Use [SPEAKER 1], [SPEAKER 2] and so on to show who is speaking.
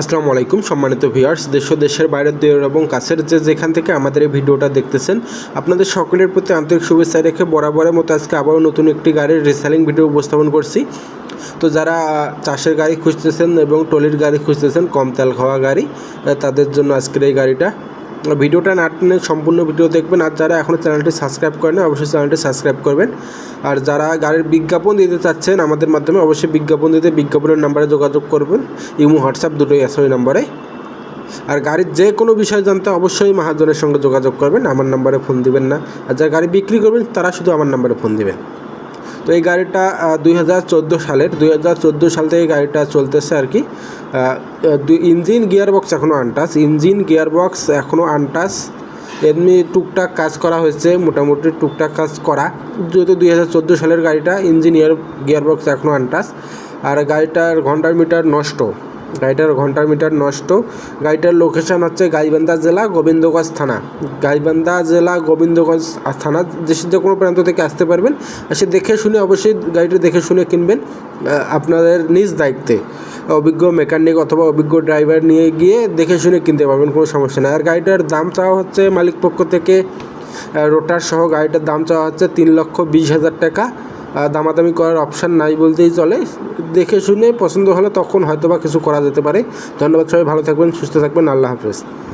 [SPEAKER 1] আসসালামু আলাইকুম সম্মানিত ভিউয়ার্স, দেশ দেশের বাইরের দেওয়ার এবং কাছের যে যেখান থেকে আমাদের এই ভিডিওটা দেখতেছেন, আপনাদের সকলের প্রতি আন্তরিক শুভেচ্ছা রেখে বরাবরের মতো আজকে আবারও নতুন একটি গাড়ির রিসেলিং ভিডিও উপস্থাপন করছি। তো যারা চাষের গাড়ি খুঁজতেছেন এবং টলির গাড়ি খুঁজতেছেন, কম তেল খাওয়া গাড়ি, তাদের জন্য আজকের এই গাড়িটা ভিডিওটা না টেনে সম্পূর্ণ ভিডিও দেখবেন। আর যারা এখনও চ্যানেলটি সাবস্ক্রাইব করেন অবশ্যই চ্যানেলটি সাবস্ক্রাইব করবেন। আর যারা গাড়ির বিজ্ঞাপন দিতে চাচ্ছেন আমাদের মাধ্যমে, অবশ্যই বিজ্ঞাপন দিতে বিজ্ঞাপনের নাম্বারে যোগাযোগ করবেন। ইমো, হোয়াটসঅ্যাপ দুটোই আছে ওই নাম্বারে। আর গাড়ির যে কোনো বিষয় জানতে অবশ্যই মহাজনের সঙ্গে যোগাযোগ করবেন। আমার নাম্বারে ফোন দিবেন না। আর যারা গাড়ি বিক্রি করবেন, তারা শুধু আমার নাম্বারে ফোন দিবেন। তো এই গাড়িটা দুই হাজার চোদ্দ সালের, দুই হাজার চোদ্দ সাল থেকে গাড়িটা চলতেছে আর কি। ইঞ্জিন গিয়ার বক্স এখনও আনটাস, ইঞ্জিন গিয়ার বক্স এখনও আনটাস। এমনি টুকটাক কাজ করা হয়েছে, মোটামুটি টুকটাক কাজ করা। যেহেতু দুই হাজার চোদ্দ সালের গাড়িটা ইঞ্জিন গিয়ার বক্স এখনও আনটাস। আর গাড়িটার ঘণ্টার মিটার নষ্ট। গাড়িটার ঘণ্টার মিটার নষ্ট। গাড়িটার লোকেশন হচ্ছে গাইবান্ধা জেলা গোবিন্দগঞ্জ থানা। গাইবান্ধা জেলা গোবিন্দগঞ্জ থানা দেশের যে কোনো প্রান্ত থেকে আসতে পারবেন সে দেখে শুনে অবশ্যই গাড়িটা দেখে শুনে কিনবেন আপনাদের নিজ দায়িত্বে। অভিজ্ঞ মেকানিক অথবা অভিজ্ঞ ড্রাইভার নিয়ে গিয়ে দেখে শুনে কিনতে পারবেন, কোনো সমস্যা নেই। আর গাড়িটার দাম চাওয়া হচ্ছে মালিক পক্ষ থেকে রোটার সহ গাড়িটার দাম চাওয়া হচ্ছে তিন লক্ষ বিশ হাজার টাকা। দামাদামি করার অপশান নাই বলতেই চলে। দেখে শুনে পছন্দ হলে তখন হয়তো বা কিছু করা যেতে পারে। ধন্যবাদ সবাই, ভালো থাকবেন, সুস্থ থাকবেন, আল্লাহ হাফেজ।